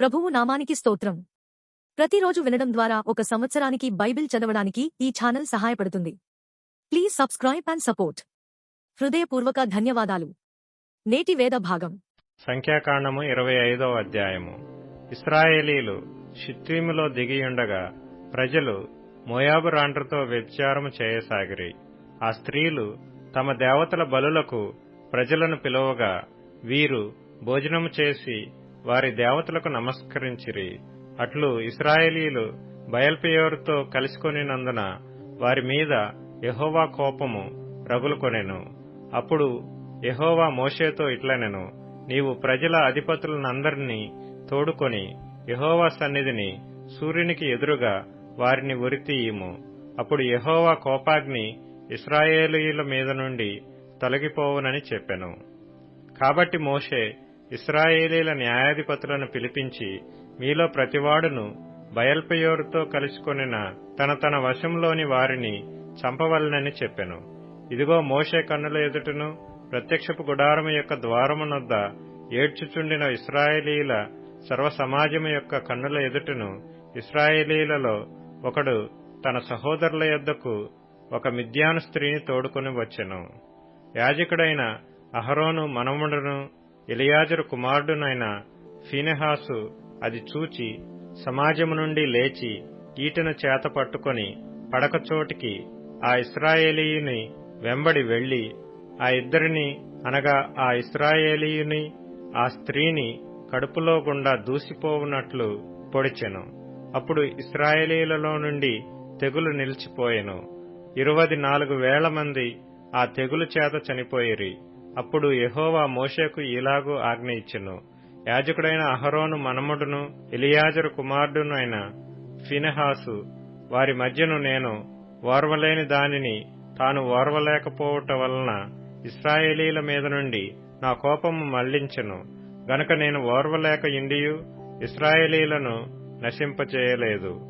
ప్రభువు నామానికి స్తోత్రం. ప్రతిరోజు వినడం ద్వారా ఒక సంవత్సరానికి బైబిల్ చదవడానికి ఈ ఛానల్ సహాయపడుతుంది. Please subscribe and support. హృదయపూర్వక ధన్యవాదాలు. నేటి వేద భాగం. సంఖ్యాకాండము ఇరవై ఐదవ అధ్యాయము. ఇస్రాయేలీలు షిత్తీములో దిగియుండగా ప్రజలు మోయాబు రాండ్రతో వ్యభిచారము చేయసాగిరి. ఆ స్త్రీలు తమ దేవతల బలులకు ప్రజలను పిలువగా వీరు భోజనము చేసి వారి దేవతలకు నమస్కరించిరి. అట్లు ఇస్రాయేలీలు బయల్పెయోరుతో కలిసికొనినందున వారి మీద యహోవా కోపము రగులుకొనెను. అప్పుడు యహోవా మోషేతో ఇట్లనెను నీవు ప్రజల అధిపతులనందరినీ తోడుకొని యహోవా సన్నిధిని సూర్యునికి ఎదురుగా వారిని ఉరితీయము. అప్పుడు యహోవా కోపాగ్ని ఇస్రాయేలీల మీద నుండి తొలగిపోవునని చెప్పెను. కాబట్టి మోషే ఇస్రాయేలీల న్యాయాధిపతులను పిలిపించి మీలో ప్రతివాడును బయల్పెయోరుతో కలుసుకొనిన తన తన వశంలోని వారిని చంపవలనని చెప్పెను. ఇదిగో మోషే కన్నుల ఎదుటను ప్రత్యక్షపు గుడారము యొక్క ద్వారమునొద్ద ఏడ్చుచుండిన ఇస్రాయేలీల సర్వసమాజము యొక్క కన్నుల ఎదుటను ఇస్రాయేలీలలో ఒకడు తన సహోదరుల యొద్దకు ఒక మిద్యాను స్త్రీని తోడుకొని వచ్చెను. యాజకుడైన అహరోను మనముడును ఎలియాజరు కుమారుడునైన ఫీనెహాసు అది చూచి సమాజము నుండి లేచి ఈటను చేత పట్టుకొని పడకచోటికి ఆ ఇస్రాయేలీయుని వెంబడి వెళ్ళి ఆ ఇద్దరిని అనగా ఆ ఇస్రాయేలీయుని ఆ స్త్రీని కడుపులో గుండా దూసిపోవునట్లు పొడిచెను. అప్పుడు ఇస్రాయేలీలలో నుండి తెగులు నిలిచిపోయెను. ఇరువది నాలుగు వేల మంది ఆ తెగులు చేత చనిపోయిరి. అప్పుడు యహోవా మోషేకు ఇలాగూ ఆజ్ఞ ఇచ్చెను. యాజకుడైన అహరోను మనముడును ఇలియాజరు కుమారుడును అయిన ఫినహాసు వారి మధ్యను నేను ఓర్వలేని దానిని తాను ఓర్వలేకపోవట వలన ఇస్రాయేలీల మీద నుండి నా కోపము మళ్ళించెను. గనక నేను ఓర్వలేక ఇండియు ఇస్రాయేలీలను నశింపచేయలేదు.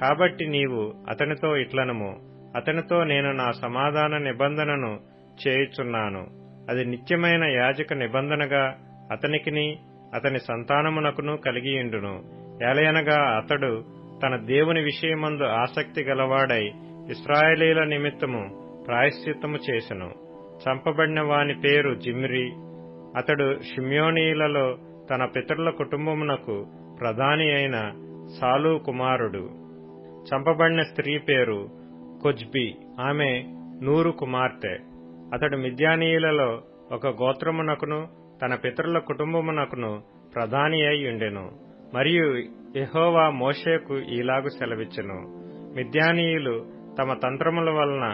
కాబట్టి నీవు అతనితో ఇట్లనము. అతనితో నేను నా సమాధాన నిబంధనను చేయుచున్నాను. అది నిత్యమైన యాజక నిబంధనగా అతనికిని అతని సంతానమునకును కలిగియుండును ఎలయనగా అతడు తన దేవుని విషయమందు ఆసక్తి గలవాడై ఇస్రాయేలీల నిమిత్తము ప్రాయశ్చిత్తము చేసెను. చంపబడిన వాని పేరు జిమ్రి. అతడు షిమ్యోనీలలో తన పితరుల కుటుంబమునకు ప్రధాని అయిన సాలు కుమారుడు. చంపబడిన స్త్రీ పేరు కొజ్బి. ఆమె నూరు కుమార్తె. అతడు మిద్యానీయులలో ఒక గోత్రమునకును తన పితరుల కుటుంబమునకును ప్రధాని అయి ఉండెను. మరియు ఎహోవా మోషేకు ఈలాగు సెలవిచ్చెను. మిద్యానీయులు తమ తంత్రముల వలన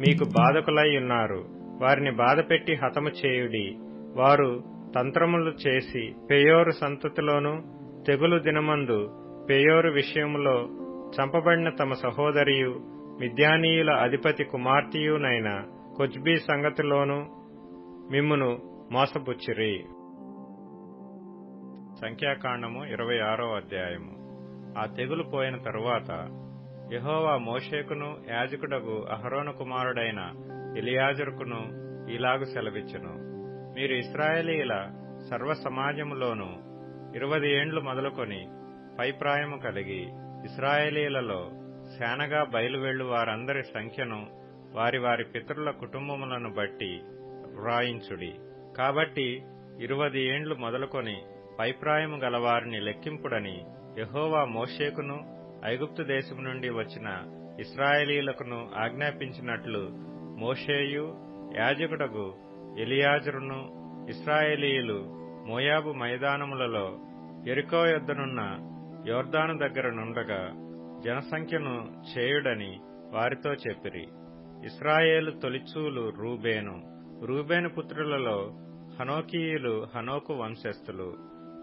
మీకు బాధకులై ఉన్నారు. వారిని బాధపెట్టి హతము చేయుడి. వారు తంత్రములు చేసి పెయోరు సంతతిలోను తెగులు దినమందు పెయోరు విషయములో చంపబడిన తమ సహోదరియు మిద్యానీయుల అధిపతి కుమార్తెయునైన కొచ్బీ సంగతిలోనూ మిమ్మును మోసపుచ్చిరి. సంఖ్యాకాండము ఇరవై ఆరో అధ్యాయము. ఆ తెగులు పోయిన తరువాత యహోవా మోషేకును యాజకుడగు అహరోను కుమారుడైన ఇలియాజరుకును ఇలాగు సెలవిచ్చును. మీరు ఇస్రాయేలీల సర్వ సమాజములోనూ ఇరవై ఏండ్లు మొదలుకొని పైప్రాయము కలిగి ఇస్రాయేలీలలో శానగా బయలువెళ్ళు వారందరి సంఖ్యను వారి వారి పితరుల కుటుంబములను బట్టి వ్రాయించుడి. కాబట్టి ఇరువది ఏండ్లు మొదలుకొని పైప్రాయము గలవారిని లెక్కింపుడని యహోవా మోషేకును ఐగుప్తు దేశము నుండి వచ్చిన ఇస్రాయేలీలకును ఆజ్ఞాపించినట్లు మోషేయు యాజకుడగు ఎలియాజరును ఇస్రాయేలీయులు మోయాబు మైదానములలో ఎరికో యొద్దనున్న యోర్దాను దగ్గర నుండగా జనసంఖ్యను చేయుడని వారితో చెప్పిరి. ఇస్రాయేలు తొలిచూలు రూబేను. రూబేను పుత్రులలో హనోకీయులు హనోకు వంశస్థులు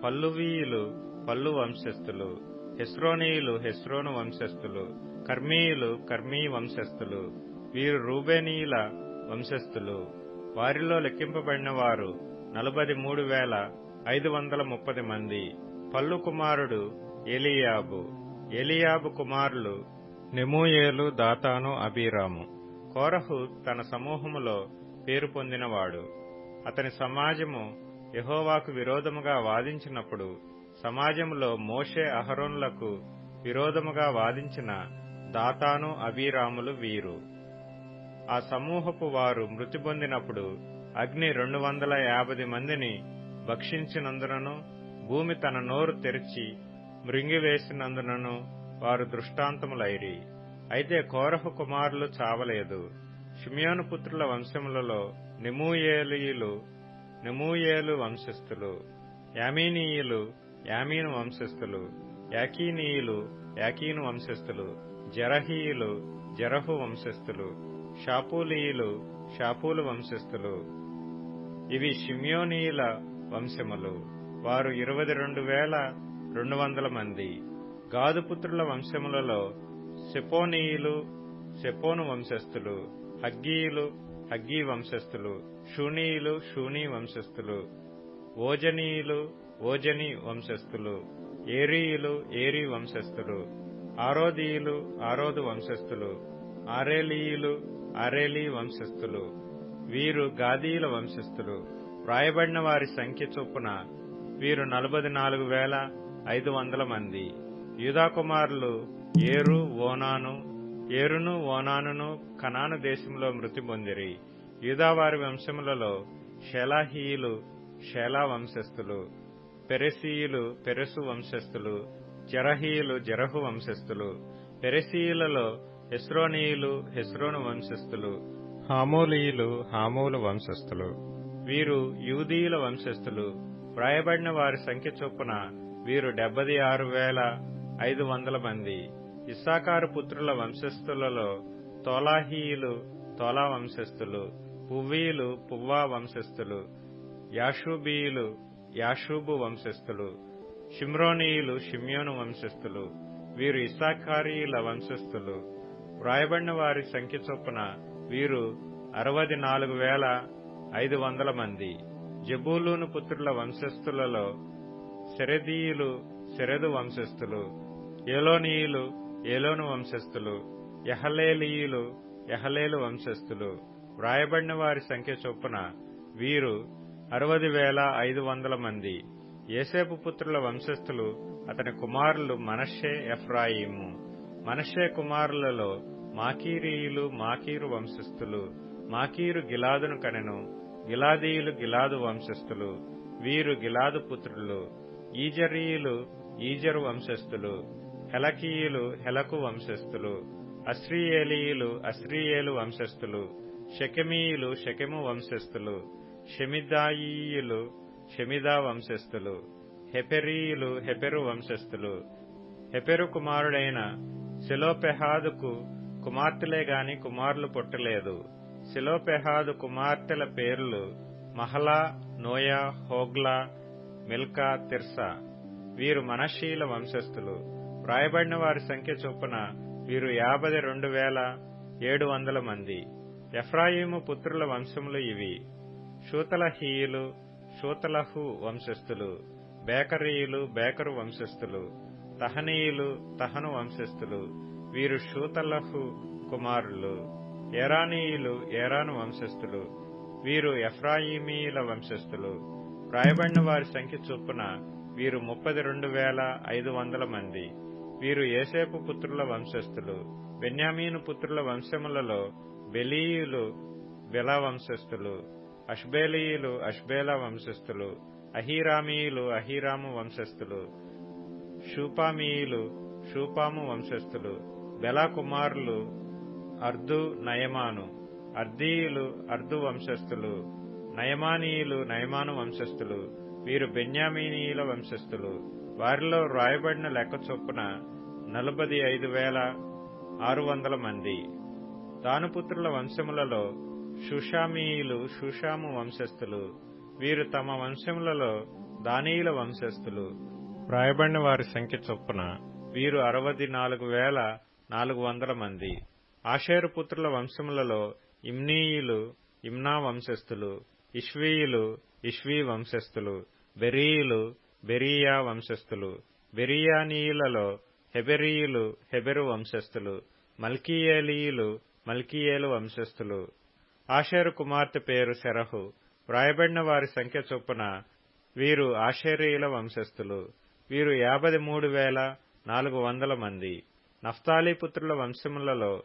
పల్లువీయులు పల్లు వంశస్థులు హెస్రోనీయులు హెస్రోను వంశస్థులు కర్మీయులు కర్మీ వంశస్థులు వీరు రూబేనీయుల వంశస్థులు. వారిలో లెక్కింపబడిన వారు నలభై మూడు వేల ఐదు వందల ముప్పది మంది. పల్లు కుమారుడు ఎలియాబు ఎలియాబు కుమారులు నెమూయేలు దాతాను అబీరాము. కోరహు తన సమూహములో పేరు పొందినవాడు. అతని సమాజము యహోవాకు విరోధముగా వాదించినప్పుడు సమాజంలో మోషే అహరోన్లకు విరోధముగా వాదించిన దాతాను అబీరాములు వీరు. ఆ సమూహపు వారు మృతి పొందినప్పుడు అగ్ని రెండు వందల యాభై మందిని భక్షించినందునను భూమి తన నోరు తెరిచి మృంగివేసినందునను వారు దృష్టాంతములైరి. అయితే కోరహు కుమారులు చావలేదు. షిమియోను పుత్రుల వంశములలో నిమూయేలీయులు నిమూయేలు వంశస్థులు యామీనీయులు యామీను వంశస్థులు యాకీనీయులు యాకీను వంశస్థులు జరహీయులు జరహు వంశస్థులు షాపూలీయులు షాపూలు వంశస్థులు. ఇవి షిమ్యోనీయుల వంశములు. వారు ఇరవై రెండు వేల రెండు వందల మంది. గాదుపుత్రుల వంశములలో సెపోనీయులు సెపోను వంశస్థులు హగ్గీయులు హగ్గీ వంశస్థులు షూనీయులు షూనీ వంశస్థులు ఓజనీయులు ఓజని వంశస్థులు ఏరీయులు ఏరీ వంశస్థులు ఆరోదీయులు ఆరోదు వంశస్థులు ఆరేలీయులు ఆరేలీ వంశస్థులు వీరు గాదీయుల వంశస్థులు వ్రాయబడిన వారి సంఖ్య చొప్పున వీరు నలభై నాలుగు వేల ఐదు వందల మంది. యూదాకుమారులు ఏరు ఓనాను ఏరును ఓనానును కనాను దేశంలో మృతి పొందిరి. యూదావారి వంశములలో షెలాహీయులు షేలా వంశస్థులు పెరెసీయులు పెరెసు వంశస్థులు జరహీయులు జరహు వంశస్థులు పెరెసీయులలో హెస్రోనీయులు హెస్రోను వంశస్థులు హామోలీయులు హామోలు వంశస్థులు. వీరు యూదీయుల వంశస్థులు. వ్రాయబడిన వారి సంఖ్య చొప్పున వీరు డెబ్బది ఆరు వేల ఐదు వందల మంది. ఇస్సాకారు పుత్రుల వంశస్థులలో తోలాహీయులు తోలా వంశస్థులు పువ్వీయులు పువ్వా వంశస్థులు యాషూబీయులు యాషూబు వంశస్థులు షిమ్రోనీయులు షిమ్యోను వంశస్థులు వీరు ఇస్సాకారీయుల వంశస్థులు. వ్రాయబడిన వారి సంఖ్య చొప్పున వీరు అరవది నాలుగు వేల ఐదు వందల మంది. జబూలూను పుత్రుల వంశస్థులలో శరదీయులు శరదు వంశస్థులు ఏలోనీయులు ఏలోను వంశస్థులు యహలేలీయులు యహలేలు వంశస్థులు వ్రాయబడిన వారి సంఖ్య చొప్పున వీరు అరవది వేల ఐదు వందల మంది. ఏసేపు పుత్రుల వంశస్థులు అతని కుమారులు మనషే ఎఫ్రాయిము. మనషే కుమారులలో మాకీరీయులు మాకీరు వంశస్థులు మాకీరు గిలాదును కనెను గిలాదీయులు గిలాదు వంశస్థులు వీరు గిలాదు పుత్రులు ఈజరీయులు ఈజరు వంశస్థులు హెలకీయులు హెలకు వంశస్థులు అశ్రీయేలీయులు అశ్రీయేలు వంశస్థులు షకెమీయులు షకెము వంశస్థులు షమిదాయీయులు షమిదా వంశస్థులు హెపెరీయులు హెపెరు వంశస్థులు. హెపెరు కుమారుడైన శిలోపెహాదుకు కుమార్తెలే గాని కుమారులు పుట్టలేదు. శిలోపెహాదు కుమార్తెల పేర్లు Mahlah Noah Hoglah Milcah Tirzah. వీరు మనషీల వంశస్థులు. వ్రాయబడిన వారి సంఖ్య చొప్పున వీరు యాభై రెండు వేల ఏడు వందల మంది. ఎఫ్రాయిము పుత్రుల వంశములు ఇవి. షూతలహీయులు షూతలహు వంశస్థులు. బేకరీయులు బేకరు వంశస్థులు. తహనీయులు తహను వంశస్థులు. వీరు షూతలహు కుమారులు. ఏరానీయులు ఏరాను వంశస్థులు. వీరు ఎఫ్రాయిమీయుల వంశస్థులు. రాయబడిన వారి సంఖ్య చొప్పున వీరు ముప్పది రెండు వేల ఐదు వందల మంది. వీరు ఏసేపు పుత్రుల వంశస్థులు బెన్యామీను పుత్రుల వంశములలో బెలీయులు బెలా వంశస్థులు అష్బేలీయులు అష్బేలా వంశస్థులు అహీరామీయులు అహీరాము వంశస్థులు షూపామీయులు షూపాము వంశస్థులు బెలా కుమారులు అర్దు నయమాను అర్దీయులు అర్దు వంశస్థులు నయమానీయులు నయమాను వంశస్థులు వీరు బెన్యామీనీయుల వంశస్థులు వారిలో రాయబడిన లెక్క చొప్పున నలభై ఐదు వేల ఆరు వందల మంది. దానుపుత్రుల వంశములలో షుషామీయులు షుషాము వంశస్థులు. వీరు తమ వంశములలో దానీయుల వంశస్థులు. రాయబడిన వారి సంఖ్య చొప్పున వీరు అరవది నాలుగు వేల నాలుగు వందల మంది. ఆషేరుపుత్రుల వంశములలో ఇమ్నీయులు ఇమ్నా వంశస్థులు ఇష్వీయులు ఇష్వీ వంశస్థులు బెరీయులు బెరియా వంశస్థులు. బెరియానీయులలో హెబెరీయులు హెబెరు వంశస్థులు మల్కీయేలీయులు మల్కీయేలు వంశస్థులు. ఆషేరు కుమార్తె పేరు శరహు. వ్రాయబడిన వారి సంఖ్య చొప్పున వీరు ఆషేరీయుల వంశస్థులు. వీరు యాభై మూడు వేల నాలుగు వందల మంది. నఫ్తాలీ పుత్రుల వంశములలో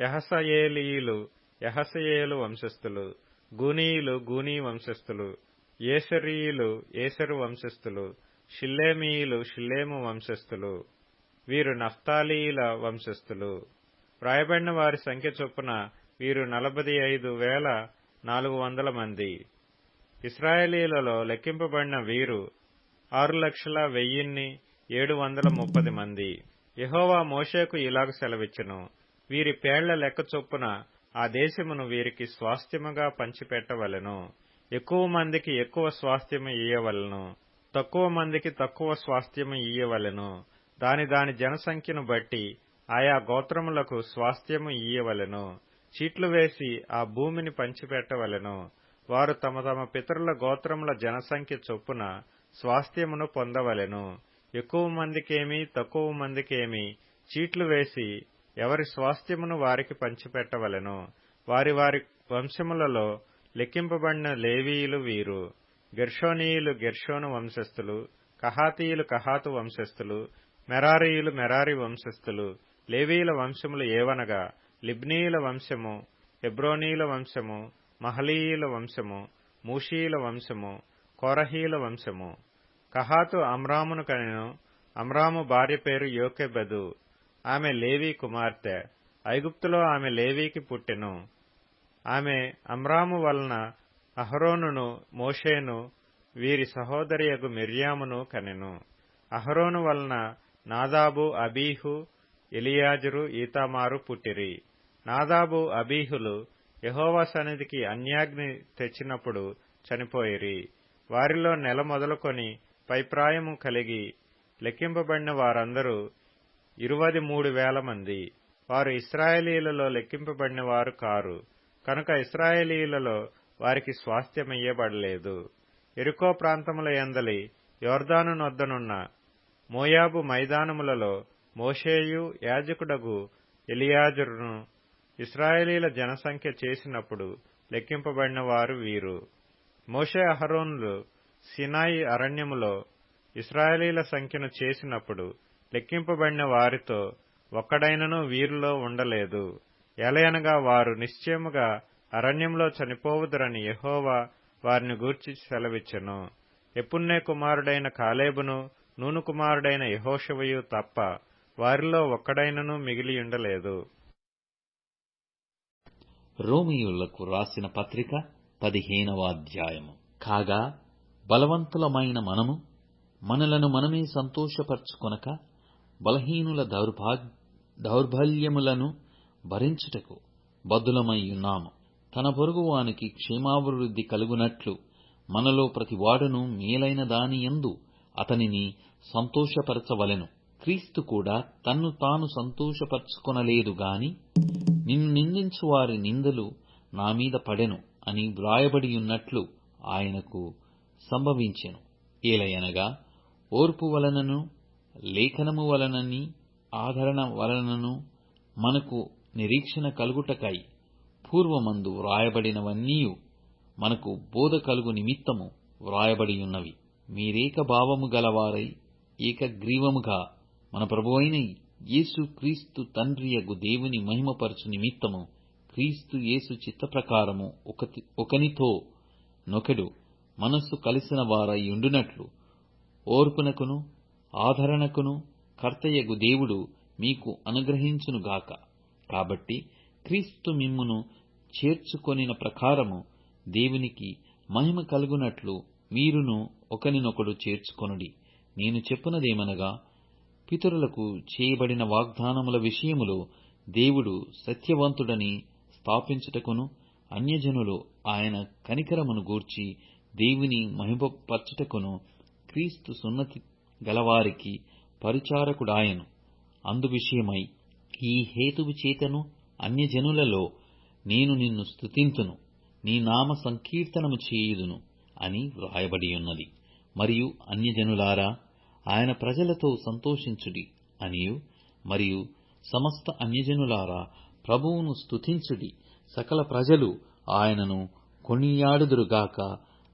యహసయేలీయులు యహసయేలు వంశస్థులు. గూనీయులు గూనీ వంశస్థులు. ఏసరీయులు ఏసరు వంశస్థులు షిల్లేమీయులు షిల్లేము వంశస్థులు వీరు నఫ్తాలీయుల వంశస్థులు. వ్రాయబడిన వారి సంఖ్య చొప్పున వీరు నలభై ఐదు వేల నాలుగు వందల మంది. ఇస్రాయేలీలలో లెక్కింపబడిన వీరు ఆరు లక్షల వెయ్యిన్ని ఏడు వందల ముప్పది మంది. యహోవా మోషేకు ఇలాగ సెలవిచ్చును వీరి పేళ్ళ లెక్క చొప్పున ఆ దేశమును వీరికి స్వాస్థ్యముగా పంచిపెట్టవలెను. ఎక్కువ మందికి ఎక్కువ స్వాస్థ్యము ఇయ్యవలను. తక్కువ మందికి తక్కువ స్వాస్థ్యము ఇయ్యవలను. దాని దాని జనసంఖ్యను బట్టి ఆయా గోత్రములకు స్వాస్థ్యము ఇయ్యవలను. చీట్లు వేసి ఆ భూమిని పంచిపెట్టవలెను. వారు తమ తమ పితరుల గోత్రముల జనసంఖ్య చొప్పున స్వాస్థ్యమును పొందవలెను. ఎక్కువ మందికేమి తక్కువ మందికేమి చీట్లు వేసి ఎవరి స్వాస్థ్యమును వారికి పంచిపెట్టవలెను. వారి వారి వంశములలో లెక్కింపబడిన లేవీయులు వీరు గెర్షోనీయులు గెర్షోను వంశస్థులు కహాతీయులు కహాతు వంశస్థులు మెరారీయులు మెరారి వంశస్థులు లేవీయుల వంశములు ఏవనగా లిబ్నీయుల వంశము హెబ్రోనీయుల వంశము మహలీయుల వంశము మూషీయుల వంశము కోరహీయుల వంశము. కహాతు అమ్రామును కనెను అమ్రాము భార్య పేరు యోకెబెదు ఆమె లేవీ కుమార్తె. ఐగుప్తులో ఆమె లేవీకి పుట్టెను. ఆమె అమ్రాము వలన అహరోనును మోషేను వీరి సహోదరియగు మిర్యామును కనెను. అహరోను వలన నాదాబు అబీహు ఎలియాజరు ఈతామారు పుట్టిరి. నాదాబు అబీహులు యహోవా సన్నిధికి అన్యాగ్ని తెచ్చినప్పుడు చనిపోయిరి. వారిలో నెల మొదలుకొని పైప్రాయము కలిగి లెక్కింపబడిన వారందరూ ఇరువది మూడు వేల మంది. వారు ఇస్రాయేలీలలో లెక్కింపబడిన వారు కారు. కనుక ఇస్రాయేలీలలో వారికి స్వాస్థ్యమియ్యబడలేదు. ఎరుకో ప్రాంతముల ఎందలి యోర్దాను నొద్దనున్న మోయాబు మైదానములలో మోషేయు యాజకుడగు ఎలియాజరును ఇస్రాయేలీల జనసంఖ్య చేసినప్పుడు లెక్కింపబడిన వారు వీరు. మోషే అహరోన్లు సినాయి అరణ్యములో ఇస్రాయేలీల సంఖ్యను చేసినప్పుడు లెక్కింపబడిన వారితో ఒక్కడైనను వీరిలో ఉండలేదు. ఎలయనగా వారు నిశ్చయముగా అరణ్యంలో చనిపోవుదురని యహోవా వారిని గూర్చి సెలవిచ్చెను. ఎప్పున్నే కుమారుడైన కాలేబును నూను కుమారుడైన యహోషవయు తప్ప వారిలో ఒక్కడైనను మిగిలియుండలేదు. రోమియులకు రాసిన పత్రిక పదిహేనవ అధ్యాయము. కాగా బలవంతులమైన మనము మనలను మనమే సంతోషపరచుకొనక బలహీనుల దౌర్భాగ్ దౌర్బల్యములను భరించుటకు బద్దులమై ఉన్నాము. తన పొరుగువానికి క్షేమాభివృద్ధి కలుగునట్లు మనలో ప్రతివాడును మేలైన దాని యందు అతనిని సంతోషపరచవలెను. క్రీస్తు కూడా తన్ను తాను సంతోషపరచుకొనలేదు గాని నిన్ను నిందించు వారి నిందలు నా మీద పడెను అని వ్రాయబడియున్నట్లు ఆయనకు సంభవించెను. ఏలయనగా ఓర్పు వలనను లేఖనము వలనని ఆదరణ వలనను మనకు నిరీక్షణ కలుగుటకై పూర్వమందు వ్రాయబడినవన్నీయు మనకు బోధ కలుగు నిమిత్తము వ్రాయబడియున్నవి. మీరేక భావము గలవారై ఏకగ్రీవముగా మన ప్రభువైన యేసు క్రీస్తు తండ్రియగు దేవుని మహిమపరచు నిమిత్తము క్రీస్తు యేసు చిత్తప్రకారము ఒకతి ఒకనితో నొకడు మనస్సు కలిసిన వారై ఉండునట్లు ఓర్పునకును ఆదరణకును కర్తయగు దేవుడు మీకు అనుగ్రహించునుగాక. కాబట్టి క్రీస్తు మిమ్మును చేర్చుకొనిన ప్రకారము దేవునికి మహిమ కలుగునట్లు మీరును ఒకనినొకడు చేర్చుకొనుడి. నేను చెప్పినదేమనగా పితరులకు చేయబడిన వాగ్దానముల విషయములో దేవుడు సత్యవంతుడని స్థాపించుటకును అన్యజనులు ఆయన కనికరమును గూర్చి దేవుని మహిమపరచుటకును క్రీస్తు సున్నతి గలవారికి పరిచారకుడాయను. అందు విషయమై ఈ హేతువు చేతను అన్యజనులలో నేను నిన్ను స్తుతింతును. నీ నామ సంకీర్తనము చేయుదును అని వ్రాయబడియున్నది మరియు అన్యజనులారా ఆయన ప్రజలతో సంతోషించుడి అనియు. మరియు సమస్త అన్యజనులారా ప్రభువును స్తుతించుడి. సకల ప్రజలు ఆయనను కొనియాడుదురుగాక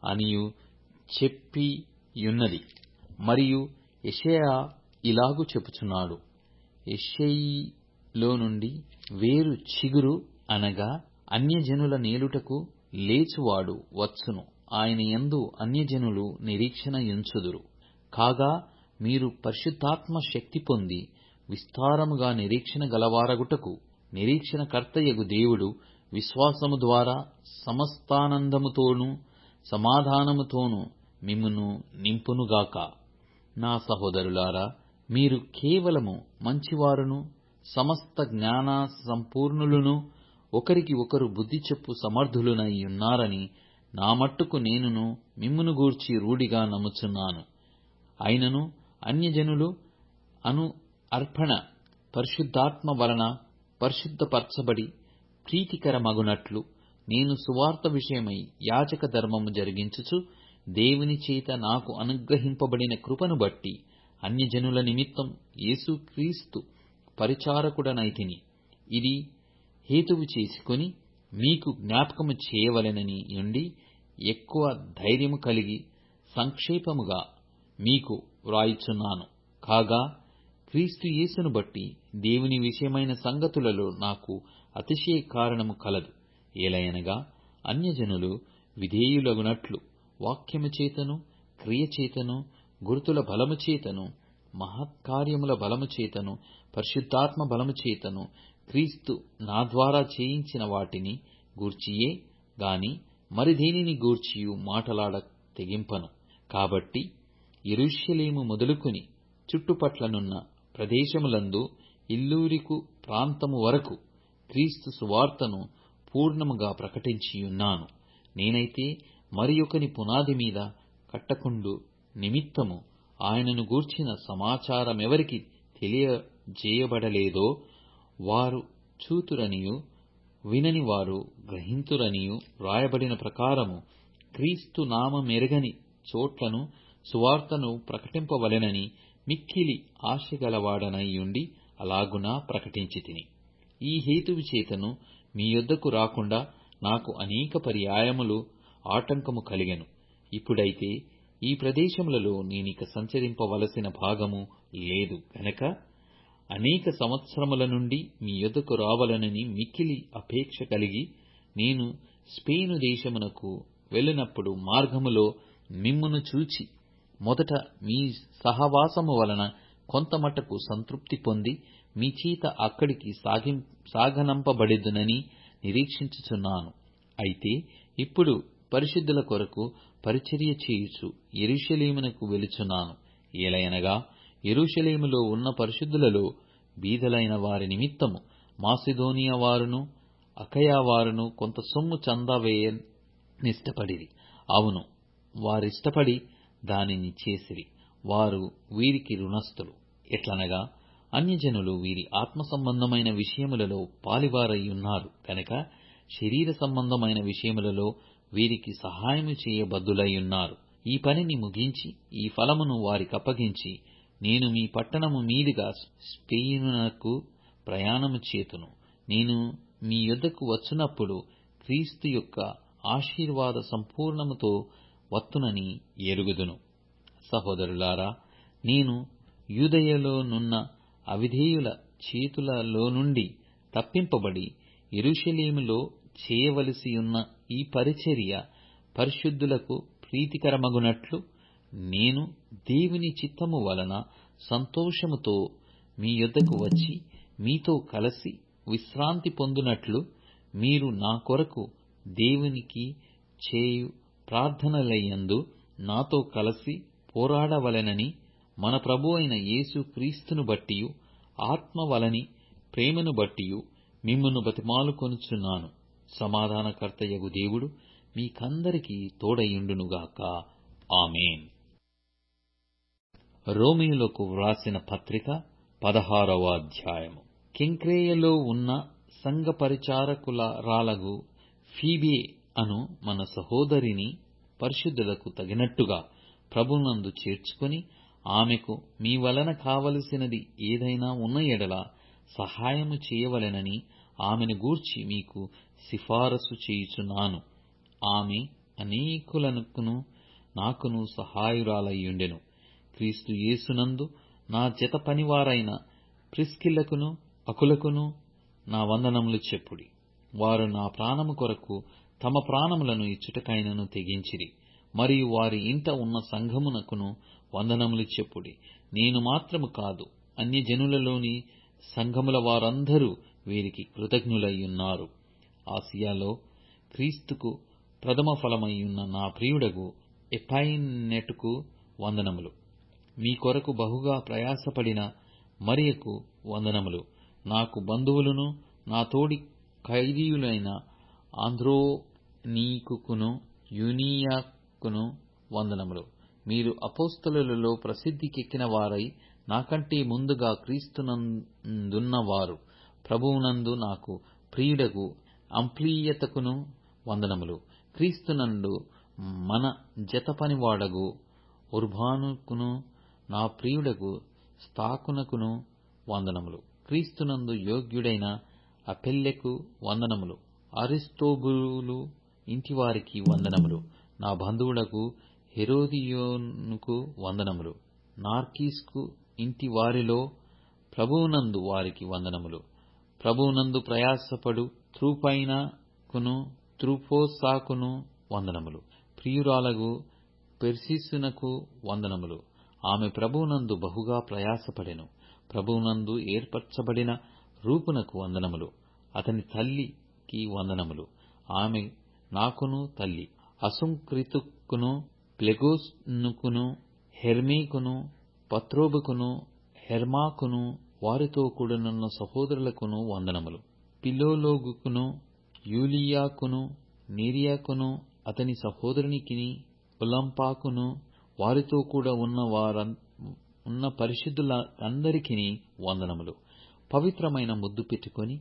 అనియు చెప్పియున్నది మరియు యెషయా ఇలాగు చెప్పుచున్నాడు. లో నుండి వేరు చిగురు అనగా అన్యజనుల నేలుటకు లేచువాడు వచ్చును. ఆయన యందు అన్యజనులు నిరీక్షణ యుంచుదురు. కాగా మీరు పరిశుద్ధాత్మ శక్తి పొంది విస్తారముగా నిరీక్షణ గలవారగుటకు నిరీక్షణ కర్తయగు దేవుడు విశ్వాసము ద్వారా సమస్తానందముతోనూ సమాధానముతోనూ మిమ్మును నింపునుగాక. నా సహోదరులారా మీరు కేవలము మంచివారును సమస్త జ్ఞాన సంపూర్ణులును ఒకరికి ఒకరు బుద్ధి చెప్పు సమర్థులునై ఉన్నారని నా మట్టుకు నేనును మిమ్మును గూర్చి రూఢిగా నమ్ముచున్నాను. అయినను అన్యజనులు అను అర్పణ పరిశుద్ధాత్మ వలన పరిశుద్ధపరచబడి ప్రీతికరమగునట్లు నేను సువార్త విషయమై యాచక ధర్మము జరిగించుచు దేవుని చేత నాకు అనుగ్రహింపబడిన కృపను బట్టి అన్యజనుల నిమిత్తం యేసుక్రీస్తు పరిచారకుడనైతిని. ఇది హేతువు చేసుకొని మీకు జ్ఞాపకము చేయవలెనని ఉండి ఎక్కువ ధైర్యము కలిగి సంక్షేపముగా మీకు వ్రాయిచున్నాను. కాగా క్రీస్తు యేసును బట్టి దేవుని విషయమైన సంగతులలో నాకు అతిశయ కారణము కలదు. ఏలయనగా అన్యజనులు విధేయులగునట్లు వాక్యము చేతను క్రియ చేతను గుర్తుల బలము చేతను మహత్కార్యముల బలము చేతను పరిశుద్ధాత్మ బలము చేతను క్రీస్తు నా ద్వారా చేయించిన వాటిని గూర్చియే గాని మరి దేనిని గూర్చియు మాటలాడ తెగింపను. కాబట్టి ఇరుష్యలేము మొదలుకొని చుట్టుపట్లనున్న ప్రదేశములందు ఇల్లూరికు ప్రాంతము వరకు క్రీస్తు సువార్తను పూర్ణముగా ప్రకటించియున్నాను. నేనైతే మరి ఒకని పునాది మీద కట్టకుండు నిమిత్తము ఆయనను గూర్చిన సమాచారమెవరికి తెలియజేయబడలేదో వారు చూతురనియు వినని వారు గ్రహింతురనియు వ్రాయబడిన ప్రకారము క్రీస్తు నామమెరగని చోట్లను సువార్తను ప్రకటింపవలెనని మిక్కిలి ఆశగలవాడనైయుండి అలాగున ప్రకటించి తిని ఈ హేతువు చేతను మీ యొద్దకు రాకుండా నాకు అనేక పర్యాయములు ఆటంకము కలిగెను. ఇప్పుడైతే ఈ ప్రదేశములలో నేనిక సంచరింపవలసిన భాగము లేదు గనక అనేక సంవత్సరముల నుండి మీ యొద్దకు రావాలనని మిక్కిలి అపేక్ష కలిగి నేను స్పెయిను దేశమునకు వెళ్ళినప్పుడు మార్గములో మిమ్మును చూచి మొదట మీ సహవాసము వలన కొంతమట్టుకు సంతృప్తి పొంది మీ చేత అక్కడికి సాగిం సాగనంపబడెదనని నిరీక్షించుచున్నాను. అయితే ఇప్పుడు పరిశుద్ధుల కొరకు పరిచర్య చేయుచు యెరూషలేమునకు వెలుచున్నాను. ఏలయనగా యెరూషలేములో ఉన్న పరిశుద్ధులలో బీదలైన వారి నిమిత్తము మాసిదోనియా వారును అకయా వారును కొంత సొమ్ము చందా వేయనిష్టపడిరి అవును వారిష్టపడి దానిని చేసిరి. వారు వీరికి రుణస్థులు. ఎట్లనగా అన్యజనులు వీరి ఆత్మ సంబంధమైన విషయములలో పాలివారై ఉన్నారు. కనుక శరీర సంబంధమైన విషయములలో వీరికి సహాయము చేయబద్దులయ్యున్నారు ఈ పనిని ముగించి ఈ ఫలమును వారికప్పగించి నేను మీ పట్టణము మీదుగా స్పెయినునకు ప్రయాణము చేతును. నేను మీ యొద్దకు వచ్చునప్పుడు క్రీస్తు యొక్క ఆశీర్వాద సంపూర్ణముతో వత్తునని ఎరుగుదును. సహోదరులారా నేను యూదయలోనున్న అవిధేయుల చేతులలో నుండి తప్పింపబడి యెరూషలేములో చేయవలసియున్న ఈ పరిచర్య పరిశుద్ధులకు ప్రీతికరమగునట్లు నేను దేవుని చిత్తము వలన సంతోషముతో మీ యొద్దకు వచ్చి మీతో కలసి విశ్రాంతి పొందునట్లు మీరు నా కొరకు దేవునికి చేయు ప్రార్థనలయందు నాతో కలసి పోరాడవలెనని మన ప్రభు అయిన యేసు క్రీస్తును బట్టియు ఆత్మ వలని ప్రేమను బట్టియు మిమ్మును బతిమాలుకొనుచున్నాను సమాధానకర్తయగు దేవుడు మీకందరికీ తోడయుండునుగాక ఆమెన్. రోమియోలకు వ్రాసిన పత్రిక పదహారవ అధ్యాయము. కింక్రేయలో ఉన్న సంఘ పరిచారకులరాలగు ఫీబే అను మన సహోదరిని పరిశుద్ధులకు తగినట్టుగా ప్రభునందు చేర్చుకుని ఆమెకు మీ వలన కావలసినది ఏదైనా ఉన్న ఎడల సహాయము చేయవలెనని ఆమెను గూర్చి మీకు సిఫారసు చేయుచున్నాను. ఆమె అనేకులకును నాకును సహాయురాలయ్యుండెను. క్రీస్తు యేసునందు నా జత పనివారైన ప్రిస్కిల్లకును అకులకును నా వందనములు చెప్పుడి. వారు నా ప్రాణము కొరకు తమ ప్రాణములను ఇచ్చుటకైనను తెగించిరి. మరియు వారి ఇంట ఉన్న సంఘమునకును వందనములు చెప్పుడి. నేను మాత్రము కాదు అన్యజనులలోని సంఘముల వారందరూ వీరికి కృతజ్ఞులయ్యున్నారు. ఆసియాలో క్రీస్తుకు ప్రథమ ఫలమయ్యున్న నా ప్రియుడగు ఎపైనెటుకు వందనములు. మీ కొరకు బహుగా ప్రయాసపడిన మరియకు వందనములు. నాకు బంధువులను నా తోడి ఖైదీయులైన ఆంధ్రోనీకును యూనియాకును వందనములు. మీరు అపోస్తలులలో ప్రసిద్ధికెక్కిన వారై నాకంటే ముందుగా క్రీస్తునందున్నవారు. ప్రభువునందు నాకు ప్రియుడగు అంప్లీయతకును వందనములు. క్రీస్తునందు మన జతపనివాడగు ఉర్బానుకును నా ప్రియుడగు స్థాకునకును వందనములు. క్రీస్తునందు యోగ్యుడైన అపెల్లెకు వందనములు. అరిస్తోబులు ఇంటివారికి వందనములు. నా బంధువులకు హెరోదియోనుకు వందనములు. నార్కీస్కు ఇంటి వారిలో ప్రభువునందు వారికి వందనములు. ప్రభువునందు ప్రయాసపడు త్రూపైనకును త్రూపోసాకును వందనములు. ప్రియురాలగు పెర్సిస్సునకు వందనములు. ఆమె ప్రభువునందు బహుగా ప్రయాసపడెను. ప్రభువునందు ఏర్పరచబడిన రూపునకు వందనములు. అతని తల్లికి వందనములు. ఆమె నాకును తల్లి. అసుంక్రితుకును ప్లెగోస్నుకును హెర్మీకును పత్రోబుకును హెర్మాకును వారితో కూడినన్న సహోదరులకును వందనములు. పిలోలోగుకును యూలియాకును నీరియాకును అతని సహోదరునికిని ఉలంపాకును వారితో కూడా ఉన్న వార ఉన్న పరిశుద్ధుల అందరికిని వందనములు. పవిత్రమైన ముద్దు పెట్టుకొని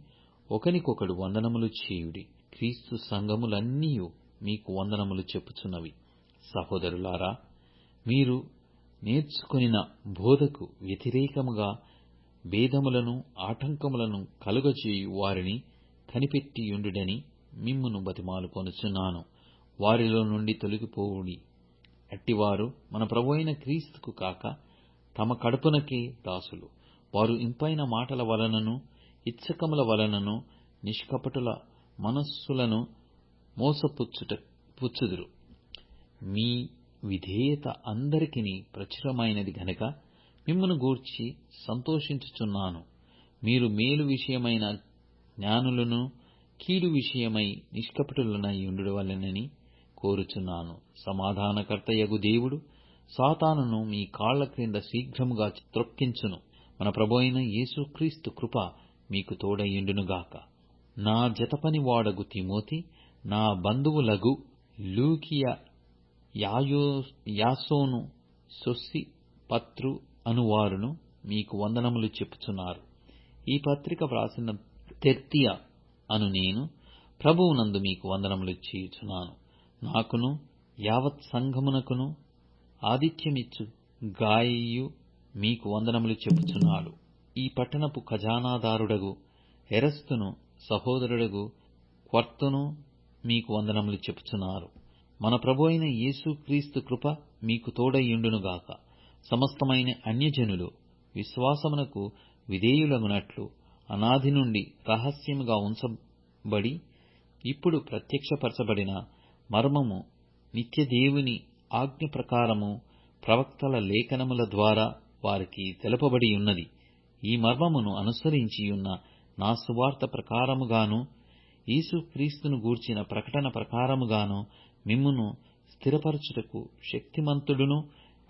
ఒకనికొకడు వందనములు చేయుడి. క్రీస్తు సంఘములన్నీ మీకు వందనములు చెప్పుచున్నవి. సహోదరులారా మీరు నేర్చుకొనిన బోధకు వ్యతిరేకముగా భేదములను ఆటంకములను కలుగచేయు వారిని కనిపెట్టియుండుడని మిమ్మును బతిమాలుకొనుచున్నాను వారిలో నుండి తొలగిపోవుడి. అట్టివారు మన ప్రభు అయిన క్రీస్తుకు కాక తమ కడుపునకే దాసులు. వారు ఇంపైన మాటల వలనను ఇచ్చకముల వలనను నిష్కపటుల మనస్సులను మోసపుచ్చుట పుచ్చుదురు. మీ విధేయత అందరికీ ప్రచురమైనది గనక మిమ్మను గూర్చి సంతోషించుచున్నాను. మీరు మేలు విషయమైన జ్ఞానులను కీడు విషయమై నిష్కపటులనై ఉండువలెనని కోరుచున్నాను. సమాధానకర్తయగు దేవుడు సాతానును మీ కాళ్ళ క్రింద శీఘ్రముగా త్రొక్కించును. మన ప్రభు యేసుక్రీస్తు కృప మీకు తోడయుండునుగాక నా జతపని వాడగు తిమోతి నా బంధువులగు లూకియ యాయో యాసోను సొస్సి పత్రు అనువారును మీకు వందనములు చెప్పుచున్నారు. ఈ పత్రిక వ్రాసిన తెర్తియ అను నేను ప్రభువునందు మీకు వందనములు చేయుచున్నాను. నాకును యావత్ సంఘమునకును ఆతిథ్యమిచ్చు గాయు మీకు వందనములు చెప్పుచున్నాడు. ఈ పట్టణపు ఖజానాదారుడగు ఎరస్తును సహోదరుడగు క్వర్తును మీకు వందనములు చెప్పుచున్నారు. మన ప్రభు అయిన యేసుక్రీస్తు కృప మీకు తోడయ్యుండునుగాక. సమస్తమైన అన్యజనులు విశ్వాసమునకు విధేయులగునట్లు అనాది నుండి రహస్యముగా ఉంచబడి ఇప్పుడు ప్రత్యక్షపరచబడిన మర్మము నిత్యదేవుని ఆజ్ఞ ప్రకారము ప్రవక్తల లేఖనముల ద్వారా వారికి తెలుపబడి ఉన్నది ఈ మర్మమును అనుసరించియున్న నా సువార్త ప్రకారముగాను యేసుక్రీస్తును గూర్చిన ప్రకటన ప్రకారముగాను మిమ్మును స్థిరపరచుటకు శక్తిమంతుడును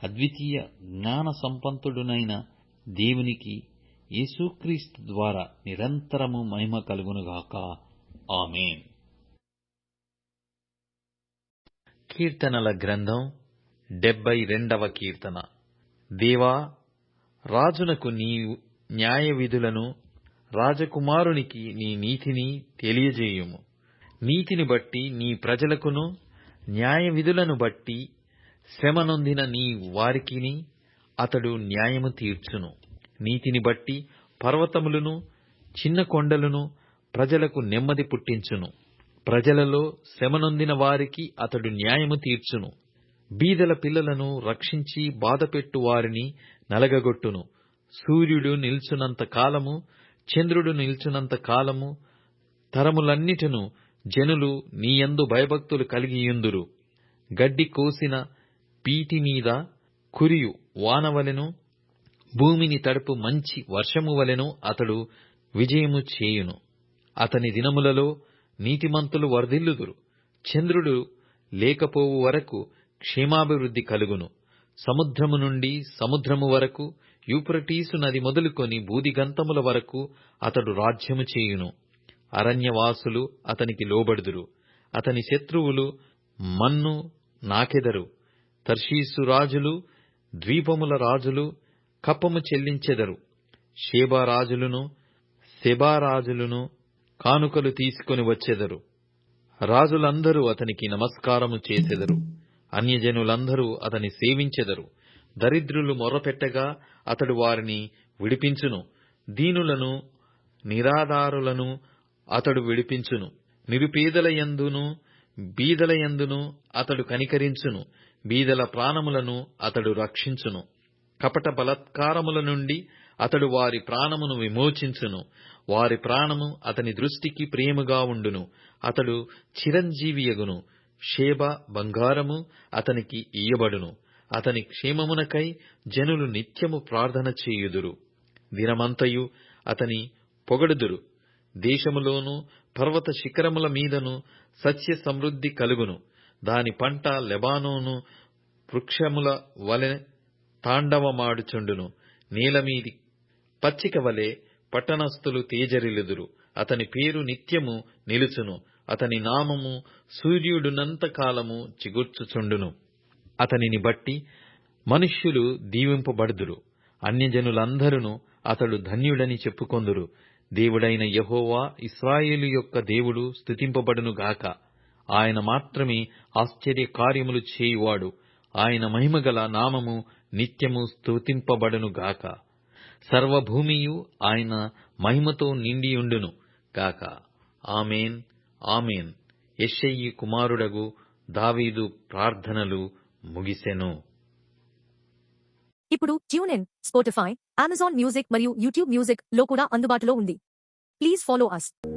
అద్వితీయ జ్ఞాన సంపన్నుడునైన దేవునికి యేసుక్రీస్తు ద్వారా నిరంతరము మహిమ కలుగునుగాక. ఆమెన్. కీర్తనల గ్రంథం డెబ్బై రెండవ కీర్తన. దేవా రాజునకు నీ న్యాయ విధులను రాజకుమారునికి నీ నీతిని తెలియజేయుము. నీతిని బట్టి నీ ప్రజలకును న్యాయ విధులను బట్టి శ్రమనొందిన నీ వారికిని అతడు న్యాయము తీర్చును. నీతిని బట్టి పర్వతములను చిన్న కొండలను ప్రజలకు నెమ్మది పుట్టించును. ప్రజలలో శ్రమనొందిన వారికి అతడు న్యాయము తీర్చును. బీదల పిల్లలను రక్షించి బాధపెట్టు వారిని నలగగొట్టును. సూర్యుడు నిల్చునంత కాలము చంద్రుడు నిల్చునంత కాలము తరములన్నిటను జనులు నీయందు భయభక్తులు కలిగియుందురు. గడ్డి కోసిన పీటి మీద కురియు వానవలెను భూమిని తడుపు మంచి వర్షము వలెను అతడు విజయము చేయును. అతని దినములలో నీతిమంతులు వర్ధిల్లుదురు చంద్రుడు లేకపోవు వరకు క్షేమాభివృద్ధి కలుగును. సముద్రము నుండి సముద్రము వరకు యూప్రటీసు నది మొదలుకొని బూదిగంతముల వరకు అతడు రాజ్యము చేయును. అరణ్యవాసులు అతనికి లోబడుదురు. అతని శత్రువులు మన్ను నాకెదరు. తర్షీసు రాజులు ద్వీపముల రాజులు కప్పము చెల్లించెదరు. షేబా రాజులను సెబా రాజులను కానుకలు తీసుకొని వచ్చెదరు. రాజులందరూ అతనికి నమస్కారము చేసెదరు. అన్యజనులందరూ అతని సేవించెదరు. దరిద్రులు మొరపెట్టగా అతడు వారిని విడిపించును. దీనులను నిరాధారులను అతడు విడిపించును. నిరుపేదల యందును బీదల యందును అతడు కనికరించును. బీదల ప్రాణములను అతడు రక్షించును. కపట బలత్కారముల నుండి అతడు వారి ప్రాణమును విమోచించును. వారి ప్రాణము అతని దృష్టికి ప్రేమగా ఉండును. అతడు చిరంజీవియగును షేబ బంగారము అతనికి ఇయ్యబడును. అతని క్షేమమునకై జనులు నిత్యము ప్రార్థన చేయుదురు. దినమంతయు అతని పొగడుదురు. దేశములోను పర్వత శిఖరముల మీదను సస్య సమృద్ధి కలుగును. దాని పంట లెబానోను వృక్షముల వలె తాండవమాడుచుండును. నీలమీది పచ్చిక వలె పట్టణస్థులు తేజరిల్లుదురు. అతని పేరు నిత్యము నిలుచును. అతని నామము సూర్యుడునంత కాలము చిగుర్చుచుండును. అతనిని బట్టి మనుష్యులు దీవింపబడుదురు. అన్యజనులందరూ అతడు ధన్యుడని చెప్పుకొందురు. దేవుడైన యహోవా ఇస్రాయేలు యొక్క దేవుడు స్తుతింపబడును గాక ఆయన మాత్రమే ఆశ్చర్య కార్యములు చేయువాడు. ఆయన మహిమగల నామము నిత్యము స్తుతింపబడును గాక. సర్వభూమియు ఆయన మహిమతో నిండియుండును గాక. Amen amen. యెషయి కుమారుడగు దావీదు ప్రార్థనలు ముగిసెను. ఇప్పుడు ట్యూన్ స్పోటిఫై అమెజాన్ మ్యూజిక్ మరియు యూట్యూబ్ మ్యూజిక్లో కూడా అందుబాటులో ఉంది. Please follow us.